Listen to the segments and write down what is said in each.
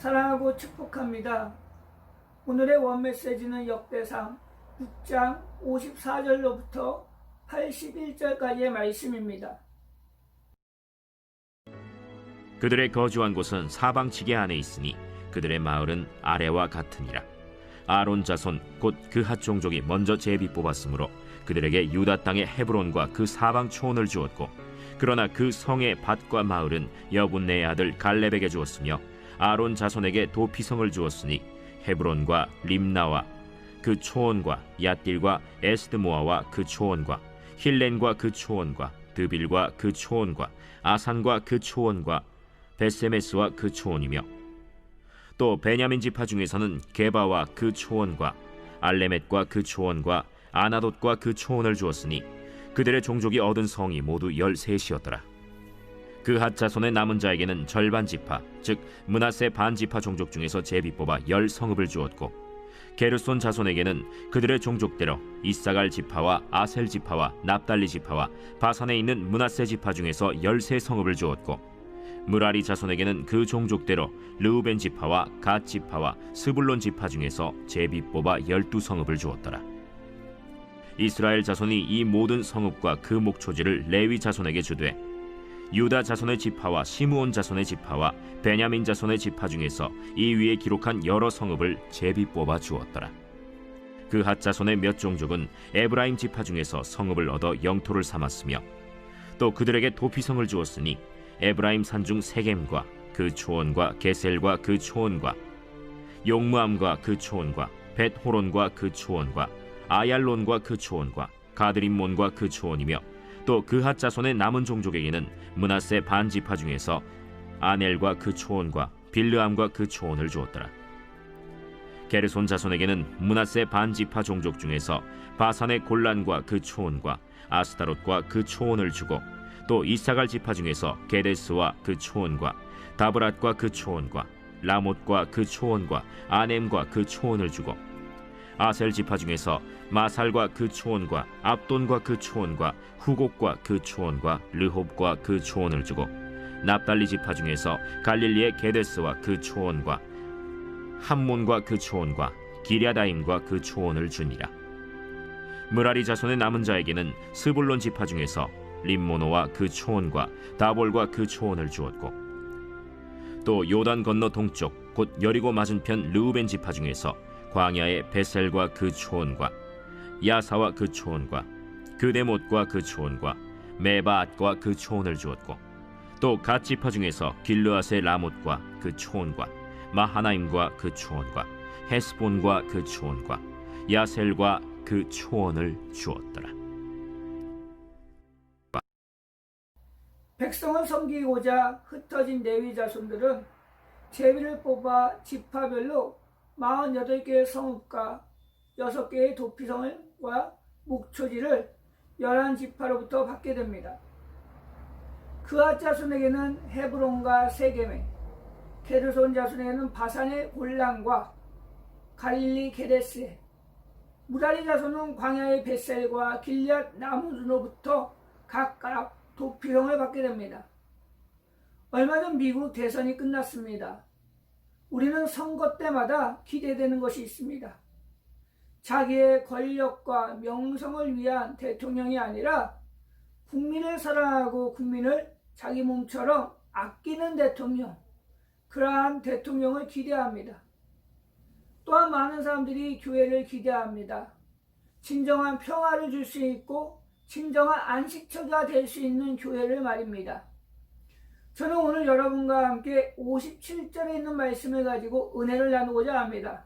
사랑하고 축복합니다. 오늘의 원 메시지는 역대상 6장 54절로부터 81절까지의 말씀입니다. 그들의 거주한 곳은 사방지게 안에 있으니 그들의 마을은 아래와 같으니라. 아론 자손 곧 그핫 종족이 먼저 제비 뽑았으므로 그들에게 유다 땅의 헤브론과 그 사방 초원을 주었고 그러나 그 성의 밭과 마을은 여분네의 아들 갈렙에게 주었으며 아론 자손에게 도피성을 주었으니 헤브론과 림나와 그 초원과 얏딜과 에스드모아와 그 초원과 힐렌과 그 초원과 드빌과 그 초원과 아산과 그 초원과 베세메스와 그 초원이며 또 베냐민 지파 중에서는 게바와 그 초원과 알레멧과 그 초원과 아나돗과 그 초원을 주었으니 그들의 종족이 얻은 성이 모두 열셋이었더라. 그핫 자손의 남은 자에게는 절반 지파, 즉 문하세 반 지파 종족 중에서 제비 뽑아 열 성읍을 주었고 게르손 자손에게는 그들의 종족대로 이사갈 지파와 아셀 지파와 납달리 지파와 바산에 있는 문하세 지파 중에서 열세 성읍을 주었고 무라리 자손에게는 그 종족대로 르우벤 지파와 갓 지파와 스불론 지파 중에서 제비 뽑아 열두 성읍을 주었더라. 이스라엘 자손이 이 모든 성읍과 그 목초지를 레위 자손에게 주되 유다 자손의 지파와 시므온 자손의 지파와 베냐민 자손의 지파 중에서 이 위에 기록한 여러 성읍을 제비 뽑아 주었더라. 그핫 자손의 몇 종족은 에브라임 지파 중에서 성읍을 얻어 영토를 삼았으며 또 그들에게 도피성을 주었으니 에브라임 산중 세겜과 그 초원과 게셀과 그 초원과 용무암과 그 초원과 벳호론과 그 초원과 아얄론과 그 초원과 가드림몬과 그 초원이며 또 그핫 자손의 남은 종족에게는 문하세 반 지파 중에서 아넬과 그 초원과 빌르암과 그 초원을 주었더라. 게르손 자손에게는 문하세 반 지파 종족 중에서 바산의 골란과 그 초원과 아스타롯과 그 초원을 주고 또 이사갈 지파 중에서 게데스와 그 초원과 다브랏과 그 초원과 라못과 그 초원과 아넴과 그 초원을 주고 아셀 지파 중에서 마살과 그 초원과 압돈과 그 초원과 후곡과 그 초원과 르홉과 그 초원을 주고 납달리 지파 중에서 갈릴리의 게데스와 그 초원과 함몬과 그 초원과 기랴다임과 그 초원을 주니라. 무라리 자손의 남은 자에게는 스불론 지파 중에서 림모노와 그 초원과 다볼과 그 초원을 주었고 또 요단 건너 동쪽 곧 여리고 맞은편 르우벤 지파 중에서 광야의 베셀과 그 초원과 야사와 그 초원과 그데못과 그 초원과 메바앗과 그 초원을 주었고 또 갓 지파 중에서 길르앗의 라못과 그 초원과 마하나임과 그 초원과 헤스본과 그 초원과 야셀과 그 초원을 주었더라. 백성을 섬기고자 흩어진 레위 자손들은 제비를 뽑아 지파별로 48개의 성읍과 6개의 도피성과 목초지를 11지파로부터 받게 됩니다. 그아 자손에게는 헤브론과 세겜에 게르손 자손에게는 바산의 골란과 갈릴리 게데스에 무라리 자손은 광야의 벳셀과 길앗 나무로부터 각각 도피성을 받게 됩니다. 얼마 전 미국 대선이 끝났습니다. 우리는 선거 때마다 기대되는 것이 있습니다. 자기의 권력과 명성을 위한 대통령이 아니라 국민을 사랑하고 국민을 자기 몸처럼 아끼는 대통령, 그러한 대통령을 기대합니다. 또한 많은 사람들이 교회를 기대합니다. 진정한 평화를 줄 수 있고 진정한 안식처가 될 수 있는 교회를 말입니다. 저는 오늘 여러분과 함께 57절에 있는 말씀을 가지고 은혜를 나누고자 합니다.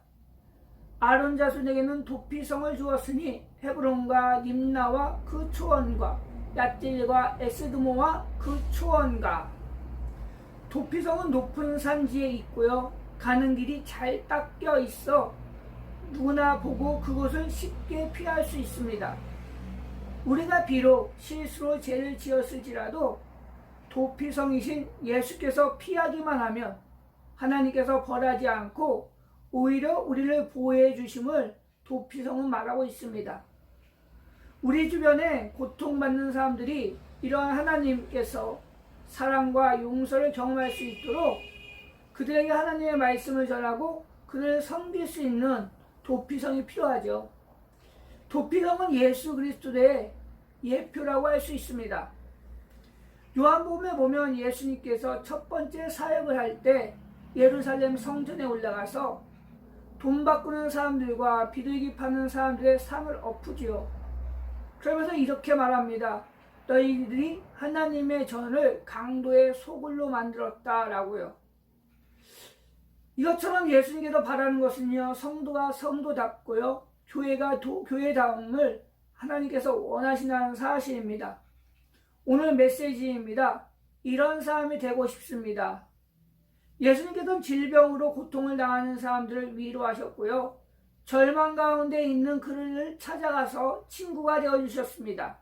아론 자손에게는 도피성을 주었으니 헤브론과 님나와 그 초원과 얏딜과 에스드모와 그 초원과 도피성은 높은 산지에 있고요. 가는 길이 잘 닦여 있어 누구나 보고 그곳을 쉽게 피할 수 있습니다. 우리가 비록 실수로 죄를 지었을지라도 도피성이신 예수께서 피하기만 하면 하나님께서 벌하지 않고 오히려 우리를 보호해 주심을 도피성은 말하고 있습니다. 우리 주변에 고통받는 사람들이 이러한 하나님께서 사랑과 용서를 경험할 수 있도록 그들에게 하나님의 말씀을 전하고 그를 섬길 수 있는 도피성이 필요하죠. 도피성은 예수 그리스도의 예표라고 할 수 있습니다. 요한복음에 보면 예수님께서 첫 번째 사역을 할 때 예루살렘 성전에 올라가서 돈 바꾸는 사람들과 비둘기 파는 사람들의 상을 엎으지요. 그러면서 이렇게 말합니다. 너희들이 하나님의 전을 강도의 소굴로 만들었다라고요. 이것처럼 예수님께서 바라는 것은요, 성도가 성도답고요, 교회가 도, 교회다움을 하나님께서 원하신다는 사실입니다. 오늘 메시지입니다. 이런 사람이 되고 싶습니다. 예수님께서는 질병으로 고통을 당하는 사람들을 위로하셨고요. 절망 가운데 있는 그를 찾아가서 친구가 되어 주셨습니다.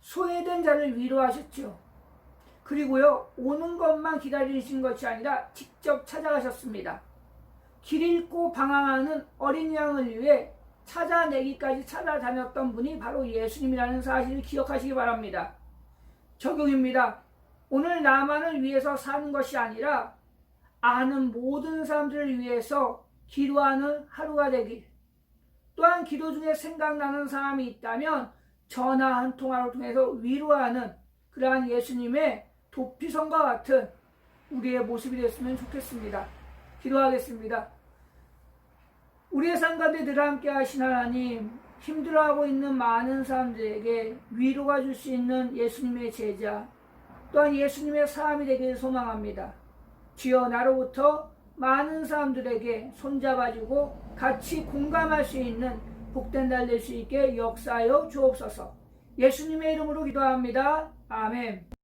소외된 자를 위로하셨죠. 그리고요, 오는 것만 기다리신 것이 아니라 직접 찾아가셨습니다. 길 잃고 방황하는 어린 양을 위해 찾아내기까지 찾아다녔던 분이 바로 예수님이라는 사실을 기억하시기 바랍니다. 적용입니다. 오늘 나만을 위해서 사는 것이 아니라 아는 모든 사람들을 위해서 기도하는 하루가 되길. 또한 기도 중에 생각나는 사람이 있다면 전화 한 통화를 통해서 위로하는 그러한 예수님의 도피성과 같은 우리의 모습이 됐으면 좋겠습니다. 기도하겠습니다. 우리의 삶 가운데 늘 함께 하신 하나님, 힘들어하고 있는 많은 사람들에게 위로가 줄 수 있는 예수님의 제자, 또한 예수님의 사람이 되기를 소망합니다. 주여 나로부터 많은 사람들에게 손잡아주고 같이 공감할 수 있는 복된 날 될 수 있게 역사하여 주옵소서. 예수님의 이름으로 기도합니다. 아멘.